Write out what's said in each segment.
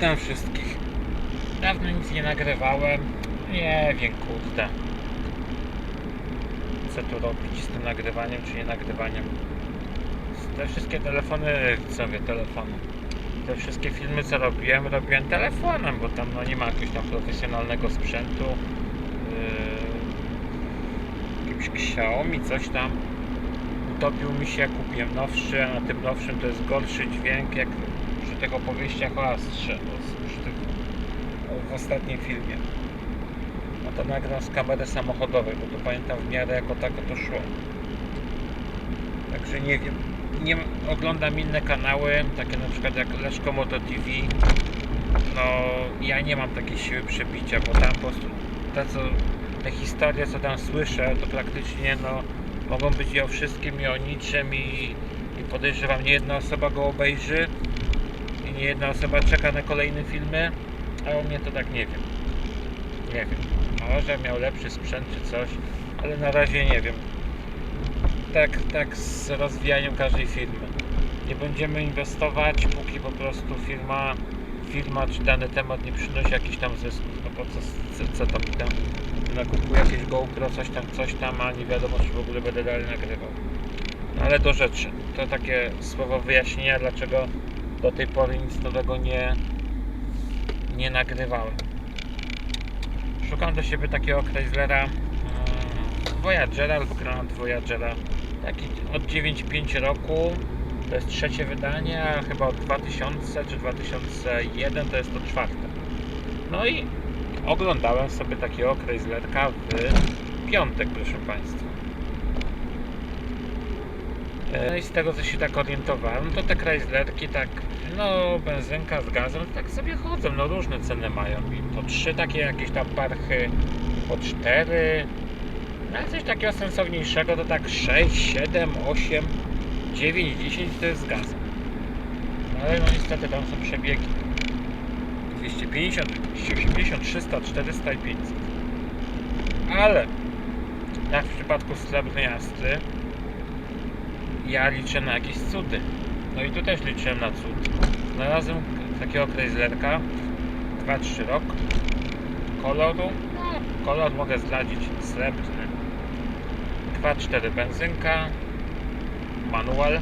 Witam wszystkich. Dawno nic nie nagrywałem. Nie wiem, kurde. Co tu robić z tym nagrywaniem, czy nie nagrywaniem? Te wszystkie telefony, mówię, telefony. Te wszystkie filmy, co robiłem, robiłem telefonem, bo tam no, nie ma jakiegoś tam profesjonalnego sprzętu. Yy, jakimś Xiaomi, coś tam. Utopił mi się, kupiłem nowszy, a na tym nowszym to jest gorszy dźwięk, jak przy tych opowieściach o Astrze, o- przy tych, o, w ostatnim filmie. No to nagram z kamery samochodowej, bo to pamiętam w miarę jako tako to szło. Także nie wiem. Nie oglądam inne kanały, takie na przykład jak Leszko Moto TV. No ja nie mam takiej siły przebicia, bo tam po prostu te, co, te historie co tam słyszę, to praktycznie no mogą być i o wszystkim i o niczym i, i podejrzewam nie jedna osoba go obejrzy nie jedna osoba czeka na kolejne filmy, a u mnie to tak nie wiem. Nie wiem. Może miał lepszy sprzęt czy coś, ale na razie nie wiem. Tak, tak z rozwijaniem każdej firmy. Nie będziemy inwestować, póki po prostu firma, firma czy dany temat nie przynosi jakichś tam zysków. No po co, co, co tam mi tam nakupuję jakieś GoPro, coś tam, coś tam, a nie wiadomo czy w ogóle będę dalej nagrywał. No ale do rzeczy. To takie słowo wyjaśnienia, dlaczego do tej pory nic nowego nie, nie nagrywałem. Szukam do siebie takiego Chryslera mm, Voyagera albo Grand Voyagera. Taki od 9,5 roku. To jest trzecie wydanie, a chyba od 2000 czy 2001 to jest to czwarte. No i oglądałem sobie takiego Chryslerka w piątek, proszę Państwa. E, No i z tego co się tak orientowałem, to te Chryslerki tak, no benzynka z gazem, tak sobie chodzą, no różne ceny mają. Po trzy takie jakieś tam parchy, po cztery, no ale coś takiego sensowniejszego to tak 6, 7, 8, 9, 10 to jest z gazem. No ale no niestety tam są przebiegi. 250, 280, 300, 400 i 500. Ale jak w przypadku srebrnej Astry ja liczę na jakieś cudy. No i tu też liczyłem na cud. Znalazłem takiego Chryslerka. 2-3 rok. Koloru, kolor mogę zdradzić srebrny. 2-4 benzynka. Manual.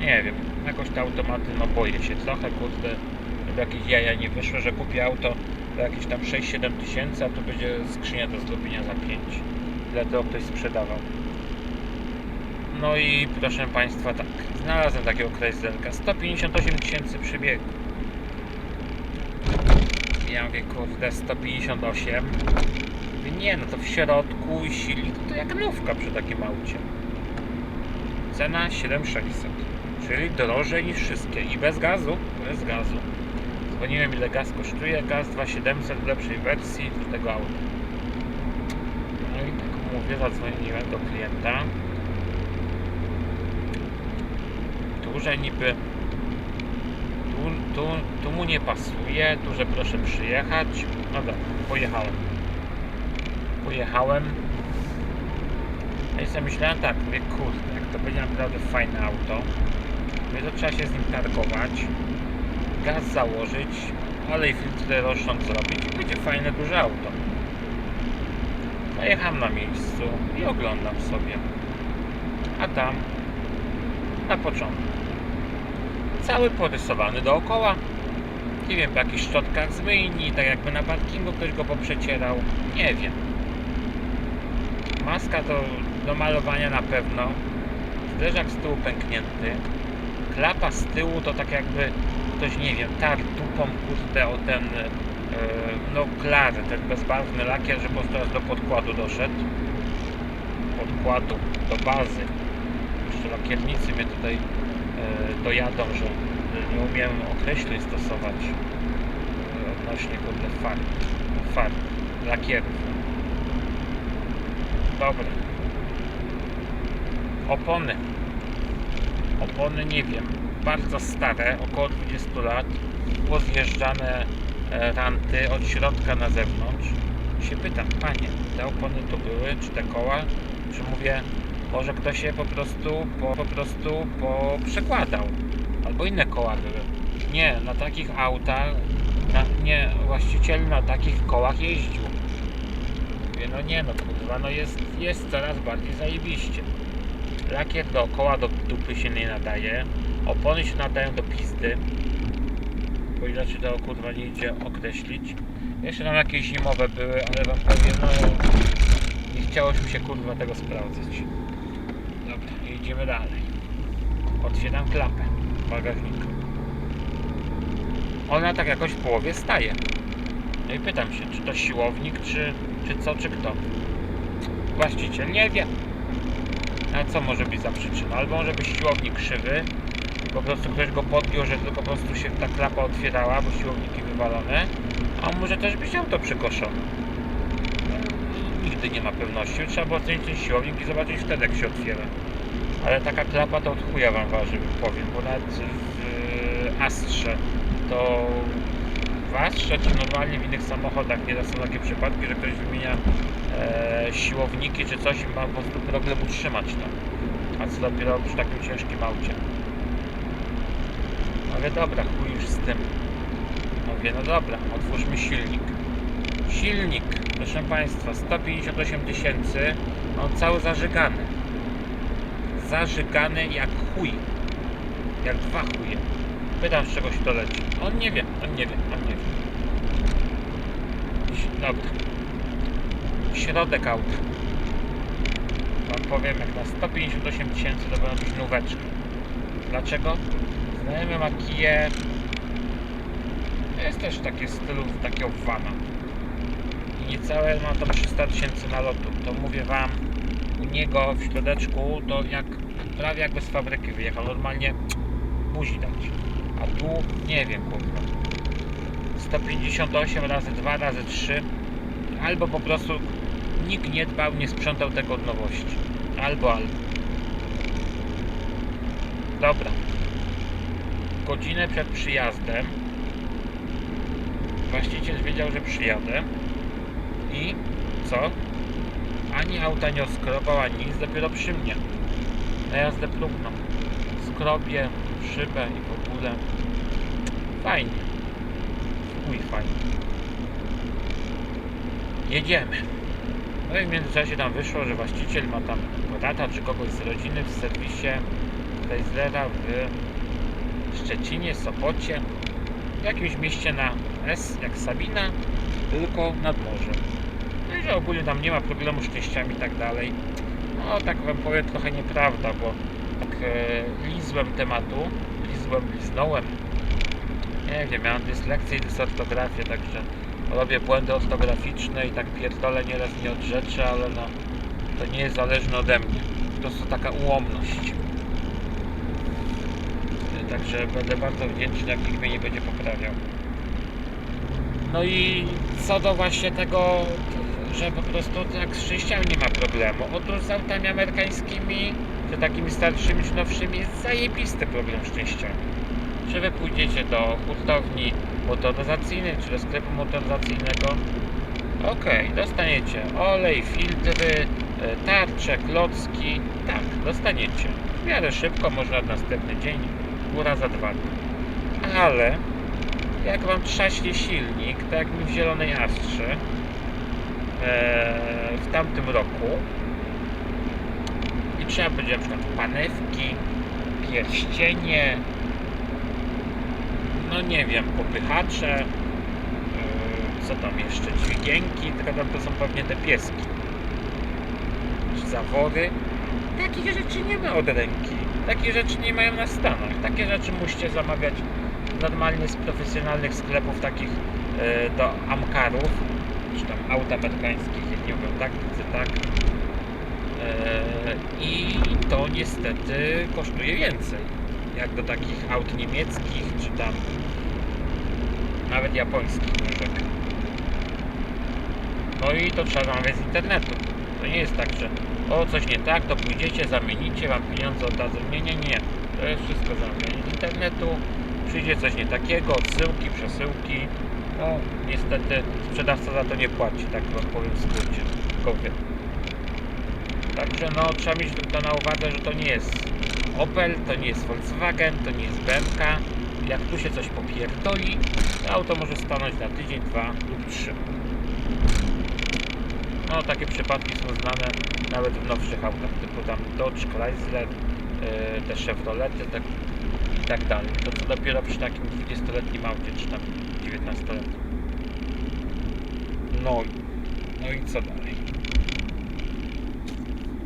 Nie wiem, jakoś te automaty no boję się trochę, kurde. Żeby jakieś jaja nie wyszło, że kupię auto za jakieś tam 6-7 tysięcy, a to będzie skrzynia do zrobienia za 5 ile to ktoś sprzedawał no i proszę Państwa, tak, znalazłem takiego Chryslerka, 158 tysięcy przybiegu. Ja mówię, kurde, 158. Mówię, nie, no to w środku i silnik to jak nówka przy takim aucie. Cena 7600, czyli drożej niż wszystkie i bez gazu, bez gazu. Dzwoniłem ile gaz kosztuje, gaz 2700 w lepszej wersji tego auta. No i tak mówię, zadzwoniłem do klienta. Duże niby. Tu, tu, tu mu nie pasuje, tu że proszę przyjechać. No dobra, pojechałem. Pojechałem. No i sobie myślałem tak, mówię kurde, jak to będzie naprawdę fajne auto. Mówię, to trzeba się z nim targować gaz założyć olej rozsąd zrobić. I będzie fajne duże auto. Pojechałem na miejscu i oglądam sobie. A tam na początku cały porysowany dookoła. Nie wiem, po jakichś szczotkach z myjni, tak jakby na parkingu ktoś go poprzecierał. Nie wiem. Maska to do malowania na pewno. Zderzak z tyłu pęknięty. Klapa z tyłu to tak jakby ktoś, nie wiem, tarł dupą kurde o ten yy, no klar, ten bezbarwny lakier, że po prostu do podkładu doszedł. Podkładu, do bazy. Jeszcze lakiernicy mnie tutaj e, dojadą, że nie umiem określeń stosować e, odnośnie kurde farb, farb, lakierów. Dobra. Opony. Opony nie wiem. Bardzo stare, około 20 lat. Pozjeżdżane e, ranty od środka na zewnątrz. I się pytam, panie, te opony tu były, czy te koła? Czy mówię, może ktoś je po prostu, po, po prostu poprzekładał. Albo inne koła były. Nie, na takich autach na, nie, właściciel na takich kołach jeździł. Mówię, no nie no kurwa, no jest, jest coraz bardziej zajebiście. Lakier dookoła do dupy się nie nadaje, opony się nadają do pizdy. Bo inaczej to kurwa nie idzie określić. Jeszcze tam jakieś zimowe były, ale wam powiem, no nie chciałoś mi się kurwa tego sprawdzać. Idziemy dalej. Otwieram klapę bagażnika. Ona tak jakoś w połowie staje. No i pytam się, czy to siłownik, czy, czy co, czy kto. Właściciel nie wie. A co może być za przyczyna? Albo może być siłownik krzywy po prostu ktoś go podjął, że tylko po prostu się ta klapa otwierała, bo siłowniki wywalone. A może też być auto przykoszone. No, Nigdy nie ma pewności. Trzeba było ocenić ten siłownik i zobaczyć wtedy, jak się otwiera. Ale taka klapa to od chuja wam waży, powiem, bo nawet w Astrze to w Astrze czy normalnie w innych samochodach nieraz są takie przypadki, że ktoś wymienia e, siłowniki czy coś i ma po prostu problem utrzymać to. A co dopiero przy takim ciężkim aucie. Ale dobra, chuj już z tym. Mówię, no dobra, otwórzmy silnik. Silnik, proszę Państwa, 158 tysięcy, on cały zażygany. Zażygany jak chuj. Jak dwa chuje. Pytam z czegoś to leci. On nie wie, on nie wie, on nie wie. Dobra. Środek auta. Wam powiem, jak na 158 tysięcy to będą nóweczki. Dlaczego? Znajomy ma kije. Jest też takie stylu takiego vana. I niecałe ma tam 300 tysięcy nalotu. To mówię wam, u niego w środeczku to jak prawie jakby z fabryki wyjechał. Normalnie buzi dać. A tu nie wiem kurwa. 158 razy 2 razy 3 albo po prostu nikt nie dbał, nie sprzątał tego od nowości. Albo albo. Dobra. Godzinę przed przyjazdem właściciel wiedział, że przyjadę i co? Ani auta nie oskrobał, ani nic, dopiero przy mnie. Na jazdę próbną. Skrobię szybę i w ogóle. Fajnie. Uj, fajnie. Jedziemy. No i w międzyczasie tam wyszło, że właściciel ma tam brata czy kogoś z rodziny w serwisie Chrysler'a w Szczecinie, Sopocie, w jakimś mieście na S jak Sabina, tylko nad morzem. Że ogólnie tam nie ma problemu z częściami i tak dalej. No tak wam powiem trochę nieprawda, bo tak e, lizłem tematu, lizłem, liznąłem. Nie wiem, miałem dyslekcję i dysortografię, także robię błędy ortograficzne i tak pierdolę nieraz nie od rzeczy, ale no to nie jest zależne ode mnie. To jest taka ułomność. Także będę bardzo wdzięczny, jak nikt mnie nie będzie poprawiał. No i co do właśnie tego, że po prostu tak z częściami nie ma problemu. Otóż z autami amerykańskimi, czy takimi starszymi, czy nowszymi jest zajebisty problem z częściami. Czy wy pójdziecie do hurtowni motoryzacyjnej, czy do sklepu motoryzacyjnego, okej, dostaniecie olej, filtry, e, tarcze, klocki, tak, dostaniecie. W miarę szybko, może na następny dzień, góra za dwa dni. Ale jak wam trzaśnie silnik, tak jak mi w Zielonej Astrze w tamtym roku i trzeba będzie na przykład panewki, pierścienie, no nie wiem, popychacze, e, co tam jeszcze, dźwigienki, tylko tam to są pewnie te pieski, zawory. Takich rzeczy nie ma od ręki. Takie rzeczy nie mają na Stanach. Takie rzeczy musicie zamawiać normalnie z profesjonalnych sklepów takich e, do Amkarów, czy tam aut amerykańskich, jak nie mówią tak, widzę tak. E, I to niestety kosztuje więcej. Jak do takich aut niemieckich, czy tam nawet japońskich. No i to trzeba zamawiać z internetu. To nie jest tak, że o coś nie tak, to pójdziecie, zamienicie, wam pieniądze oddadzą. Nie, nie, nie. To jest wszystko zamawianie z internetu. Przyjdzie coś nie takiego, odsyłki, przesyłki. No niestety sprzedawca za to nie płaci, tak wam powiem w skrócie. Wy. Także no trzeba mieć to na uwadze, że to nie jest Opel, to nie jest Volkswagen, to nie jest BMW jak tu się coś popierdoli, to auto może stanąć na tydzień, dwa lub trzy. No takie przypadki są znane nawet w nowszych autach, typu tam Dodge, Chrysler, yy, te Chevrolety tak, i tak dalej. To co dopiero przy takim 20-letnim aucie, czy tam 19-letnim. No, i- no i co dalej?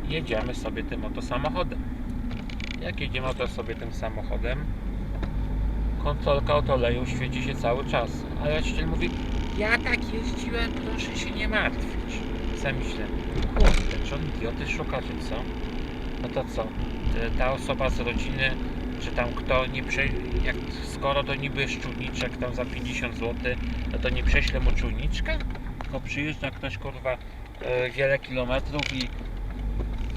Jedziemy sobie tym oto samochodem. Jak jedziemy oto sobie tym samochodem, kontrolka od oleju świeci się cały czas. A właściciel mówi, ja tak jeździłem, proszę się nie martwić. Sam myślę, kurde, czy on idioty szuka, czy co? No to co? Ta osoba z rodziny, czy tam kto nie prze... jak skoro to niby jest czujniczek tam za 50 zł, no to nie prześlę mu czujniczka? Tylko przyjeżdża ktoś kurwa e, wiele kilometrów i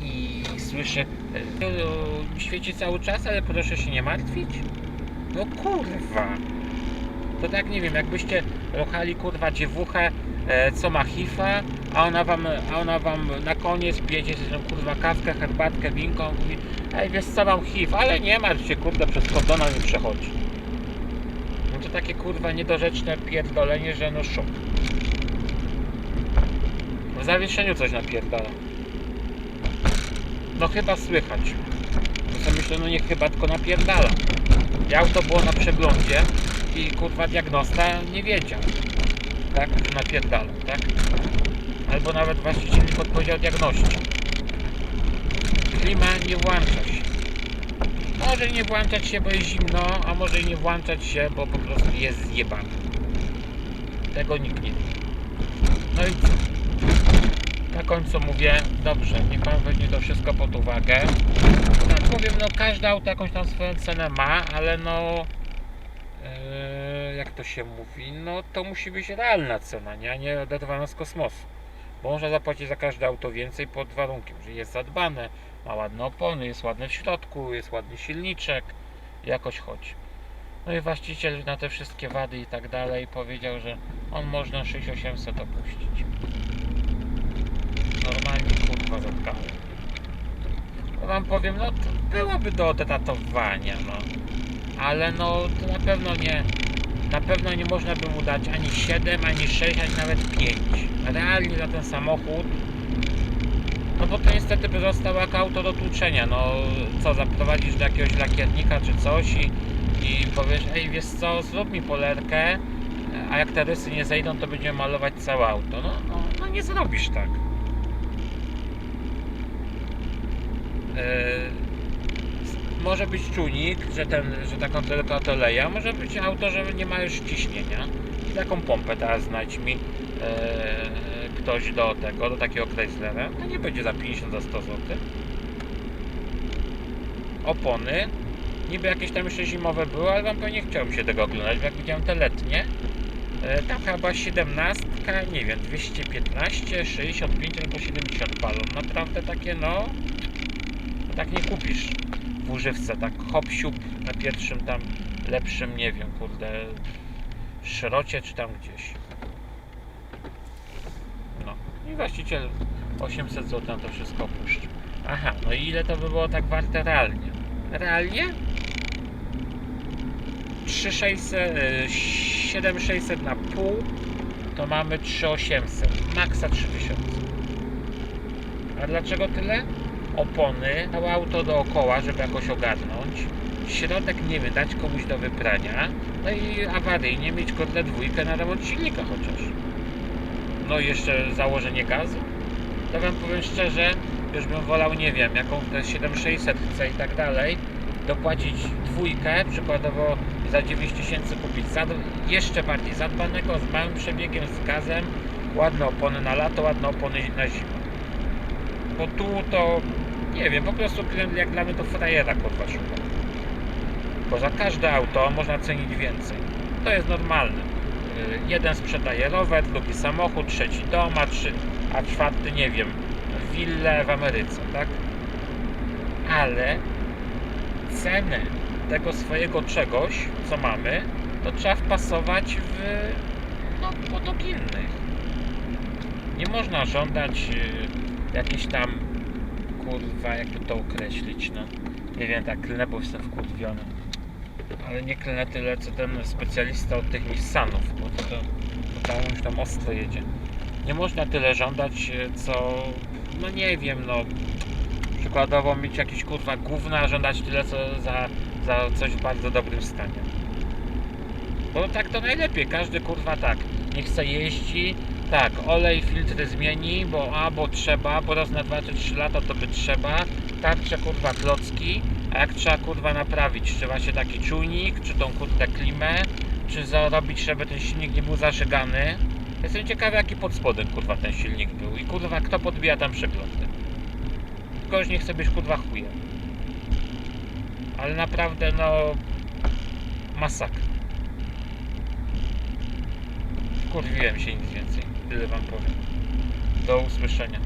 i słyszę e, świeci cały czas, ale proszę się nie martwić. No kurwa. To tak nie wiem, jakbyście ruchali kurwa dziewuchę, co ma hifa, a ona wam, a ona wam na koniec pijecie sobie kurwa kawkę, herbatkę, winką, mówi, ej wiesz co mam hiv, ale nie martw się kurwa przez kordona nie przechodzi. No to takie kurwa niedorzeczne pierdolenie, że no szok. W zawieszeniu coś napierdala. No chyba słychać. No to myślę, no nie chyba, tylko napierdala. Jak auto było na przeglądzie i kurwa diagnosta nie wiedział. Tak? Napierdala, tak? Albo nawet właściciel nie podpowiedział diagności. Klima nie włącza się. Może nie włączać się, bo jest zimno, a może nie włączać się, bo po prostu jest zjebany. Tego nikt nie wie. No i co? Na końcu mówię, dobrze, niech pan weźmie to wszystko pod uwagę. No powiem, no każde auto jakąś tam swoją cenę ma, ale no e, jak to się mówi, no to musi być realna cena, nie? nie oderwana z kosmosu. Bo można zapłacić za każde auto więcej pod warunkiem, że jest zadbane, ma ładne opony, jest ładne w środku, jest ładny silniczek, jakoś chodzi. No i właściciel na te wszystkie wady i tak dalej powiedział, że on można 6800 opuścić. Normalnie kurwa zatkałem. No wam powiem, no to byłoby do odetatowania, no. Ale no to na pewno nie, na pewno nie można by mu dać ani 7, ani 6, ani nawet 5. Realnie za ten samochód, no bo to niestety by zostało jako auto do tłuczenia, no co, zaprowadzisz do jakiegoś lakiernika czy coś i, i powiesz, ej wiesz co, zrób mi polerkę, a jak te rysy nie zejdą, to będziemy malować całe auto. No, no, no nie zrobisz tak. Yy, może być czujnik, że, ten, że ta kontrolka to leje, a może być auto, że nie ma już ciśnienia. I taką pompę teraz znajdź mi yy, ktoś do tego, do takiego Chryslera. To nie będzie za 50, za 100 zł. Opony. Niby jakieś tam jeszcze zimowe były, ale wam pewnie chciałbym się tego oglądać, bo jak widziałem te letnie, yy, tam chyba 17, nie wiem, 215, 65 albo 70 palą. Naprawdę takie no tak nie kupisz w używce, tak hop siup na pierwszym tam lepszym, nie wiem, kurde, szrocie czy tam gdzieś. No i właściciel 800 zł na to wszystko opuścił. Aha, no i ile to by było tak warte realnie? Realnie? 3600, y, 7600 na pół to mamy 3800, maksa 3000. A dlaczego tyle? Opony, całe auto dookoła, żeby jakoś ogarnąć. Środek nie wiem, dać komuś do wyprania. No i awaryjnie mieć kurde dwójkę na remont silnika chociaż. No i jeszcze założenie gazu. To wam powiem szczerze, już bym wolał, nie wiem, jaką te 7600 chce i tak dalej, dopłacić dwójkę, przykładowo za 9000 kupić zad- jeszcze bardziej zadbanego, z małym przebiegiem, z gazem, ładne opony na lato, ładne opony na zimę bo tu to nie wiem, po prostu jak dla mnie to frajera kurwa szuka. Bo za każde auto można cenić więcej. To jest normalne. Yy, Jeden sprzedaje rower, drugi samochód, trzeci dom, a, trzy, a czwarty nie wiem, willę w Ameryce, tak? Ale cenę tego swojego czegoś, co mamy, to trzeba wpasować w no, podług innych. Nie można żądać yy, jakiś tam kurwa, jakby to określić, no. Nie wiem, tak klnę, bo jestem wkurwiony. Ale nie klnę tyle, co ten specjalista od tych Nissanów, bo to, to, to tam już tam ostro jedzie. Nie można tyle żądać, e, co... No nie wiem, no... Przykładowo mieć jakieś kurwa gówna, żądać tyle, co za, za coś w bardzo dobrym stanie. Bo tak to najlepiej, każdy kurwa tak. Nie chce jeździ, tak, olej, filtry zmieni, bo a, bo trzeba, bo raz na 2 czy 3 lata to by trzeba. Tarcze kurwa klocki, a jak trzeba kurwa naprawić, czy właśnie taki czujnik, czy tą kurde klimę, czy zarobić, żeby ten silnik nie był zażegany. Jestem ciekawy jaki pod spodem kurwa ten silnik był i kurwa kto podbija tam przeglądy. Kogoś nie chce być kurwa chujem. Ale naprawdę no... Masakra. Kurwiłem się nic więcej. Tyle wam powiem. Do usłyszenia.